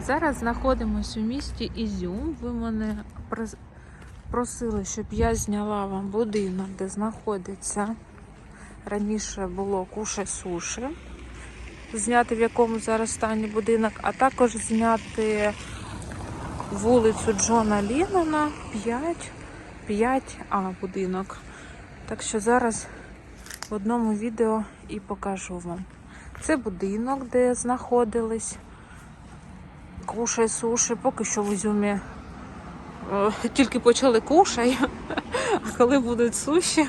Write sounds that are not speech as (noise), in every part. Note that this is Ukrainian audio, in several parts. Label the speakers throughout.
Speaker 1: Зараз знаходимося у місті Ізюм. Ви мене просили, щоб я зняла вам будинок, де знаходиться раніше було куше суші. Зняти в якому зараз стані будинок, а також зняти вулицю Джона Ліннона 5, 5А будинок. Так що зараз в одному відео і покажу вам. Це будинок, де знаходились кушай суші. Поки що в Ізюмі е, тільки почали кушай, (laughs) а коли будуть суші,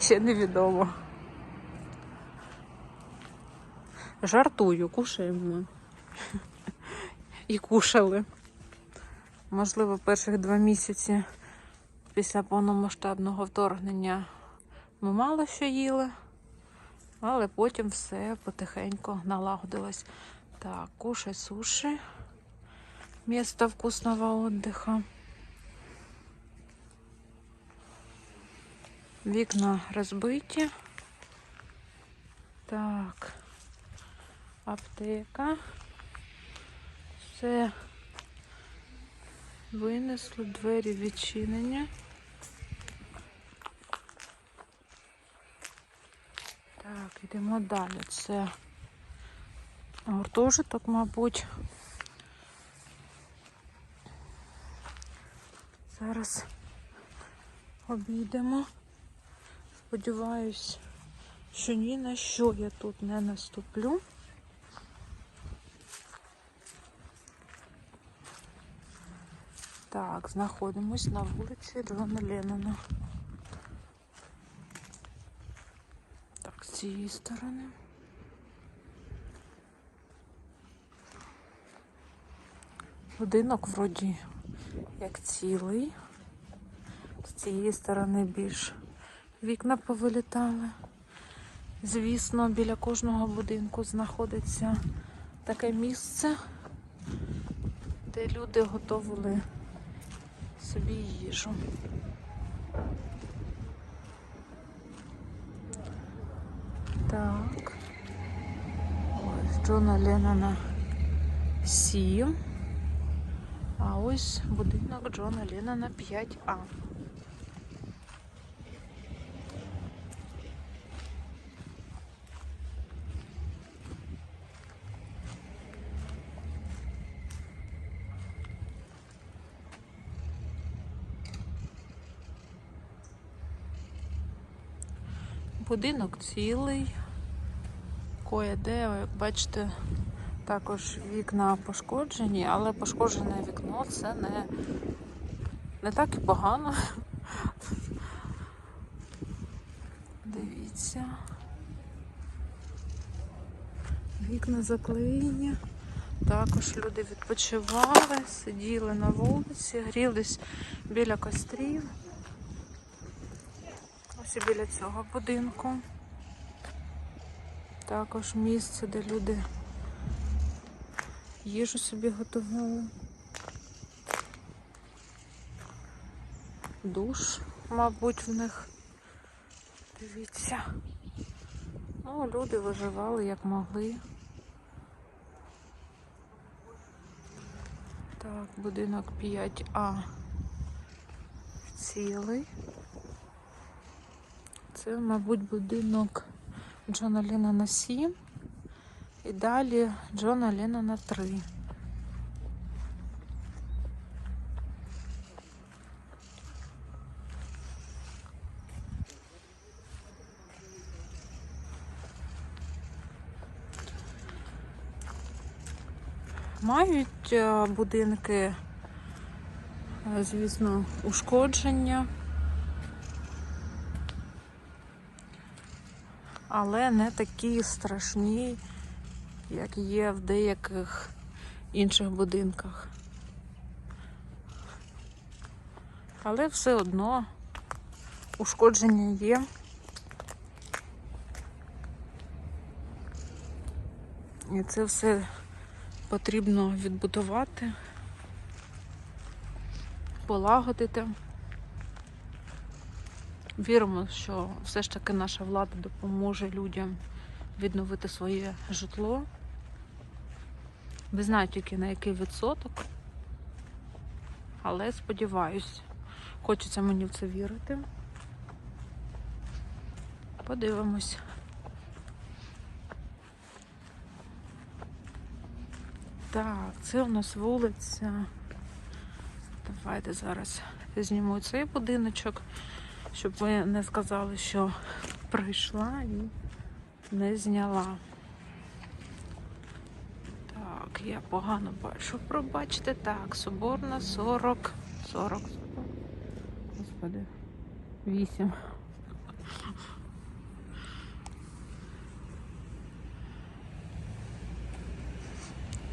Speaker 1: ще невідомо. Жартую, кушаємо. І кушали. Можливо, перших два місяці після повномасштабного вторгнення ми мало що їли, але потім все потихеньку налагодилось. Так, кушай суші. Место вкусного отдыха. Вікна розбиті. Так. Аптека. Все винесли, двері відчинені. Так, йдемо далі. Це гуртожиток, мабуть. Зараз обійдемо. Сподіваюсь, що ні на що я тут не наступлю. Так, знаходимось на вулиці Джона Леннона. Так, з цієї сторони. Будинок вроді як цілий. З цієї сторони більш вікна повилітали. Звісно, біля кожного будинку знаходиться таке місце, де люди готували собі їжу. Так. Ось Джона Леннона 7. А ось будинок Джона Леннона 5А. Будинок цілий. Кое-де, як бачите, також вікна пошкоджені, але пошкоджене вікно це не, не так і погано. Дивіться. Вікна заклеєні. Також люди відпочивали, сиділи на вулиці, грілись біля кострів. Ось і біля цього будинку. Також місце, де люди їжу собі готували. Душ, мабуть, в них. Дивіться. Ну, люди виживали як могли. Так, будинок 5А цілий. Це, мабуть, будинок Джона Леннона 7. І далі Джона Леннона 3. Мають е, будинки, е, звісно, ушкодження, але не такі страшні, як є в деяких інших будинках. Але все одно ушкодження є. І це все потрібно відбудувати, полагодити. Віримо, що все ж таки наша влада допоможе людям відновити своє житло. Не знаю тільки на який відсоток. Але сподіваюсь, хочеться мені в це вірити. Подивимось. Так, це у нас вулиця. Давайте зараз зніму цей будиночок, щоб ви не сказали, що прийшла і не зняла. Так, я погано бачу. Пробачте. Так, Соборна 40. 40. Господи. 8.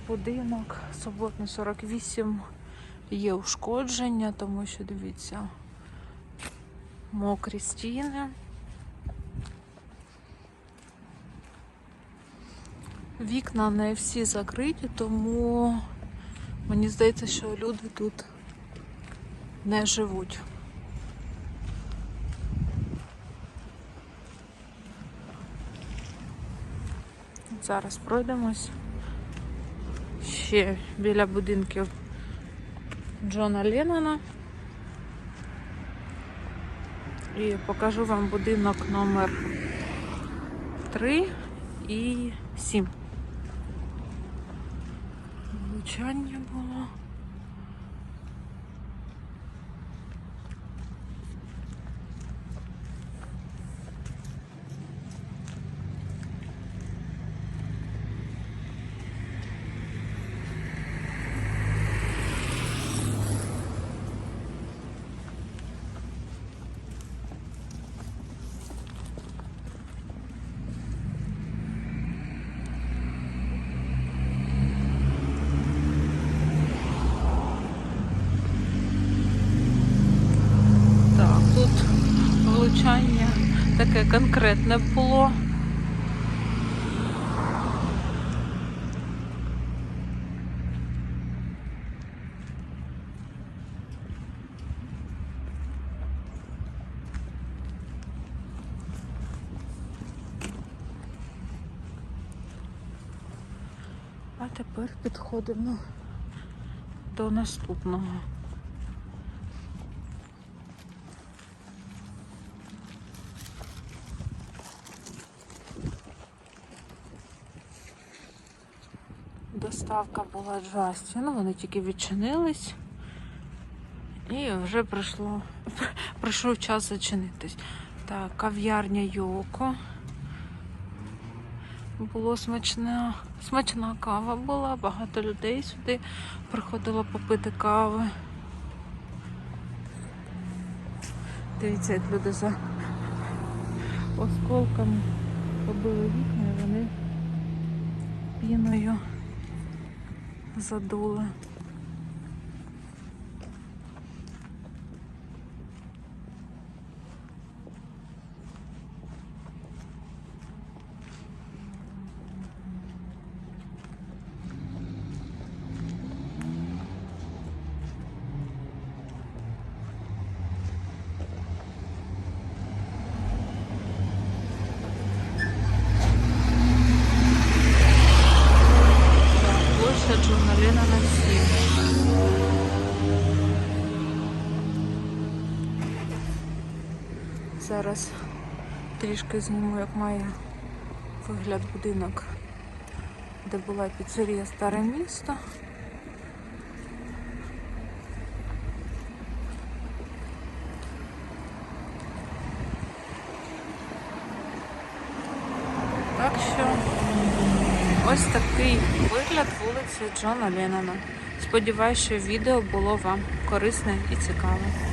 Speaker 1: Будинок Соборна 48 є ушкодження, тому що дивіться, мокрі стіни. Вікна не всі закриті, тому мені здається, що люди тут не живуть. Зараз пройдемось ще біля будинків Джона Леннона. І покажу вам будинок номер 3 і 7. Влучання було. Так, тут влучання таке конкретне було. А тепер підходимо до наступного. Доставка була Джастін, вони тільки відчинились. І вже прийшло, (laughs) прийшов час зачинитись. Так, кав'ярня Йоко. Було смачна, смачна кава була, багато людей сюди приходило попити кави. Дивіться, як люди за осколками побили вікна і вони піною задули. Джурналіна на всіх. Зараз трішки зніму, як має вигляд будинок, де була піцерія Старе місто. Так що ось такий вигляд вулиці Джона Леннона. Сподіваюсь, що відео було вам корисне і цікаве.